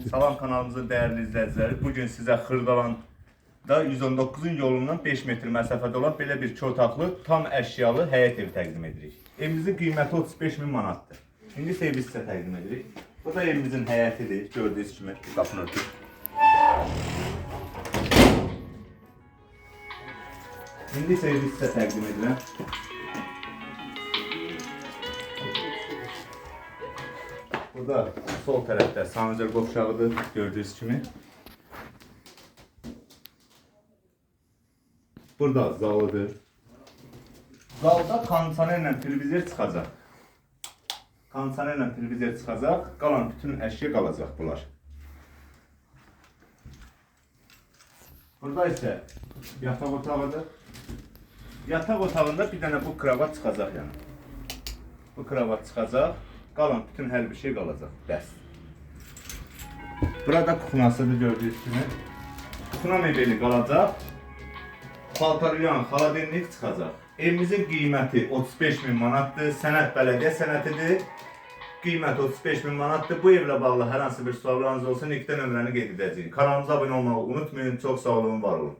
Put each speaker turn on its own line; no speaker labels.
Salam kanalımızın değerli izləyiciləri. Bu gün sizə Xırdalanda 119-cu yolundan 5 metr məsafədə olan belə bir iki otaqlı tam əşyalı həyət evi təqdim edirik. Evimizin qiyməti 35 min manatdır. İndi isə evi sizə təqdim edirik. Bu da evimizin həyətidir. Gördüyünüz kimi qapını örtük. İndi isə sizə təqdim edirəm. Burada sol tərəfdə sancar qovşağıdır, gördüyünüz kimi. Burada zalıdır. Zalda kondisionerlə televizor çıxacaq. Kondisionerlə televizor çıxacaq, qalan bütün əşya qalacaq bunlar. Burada isə yataq otağıdır. Yataq otağında bir dənə bu kravat çıxacaq yəni. Bu kravat çıxacaq, qalan bütün hər bir şey qalacaq. Bəs. Burada kuxnasıdır gördüyünüz kimi. Kuxna mebeli qalacaq. Paltaryan, xaladenlik çıxacaq. Evimizin qiyməti 35 min manatdır. Sənət bələdiyyə sənətidir. Qiyməti 35 min manatdır. Bu evlə bağlı hər hansı bir suallarınız olsa, ilkdən nömrəni qeyd edəcəyik. Kanalımıza abunə olmağı unutmayın. Çox sağ olun, var olun.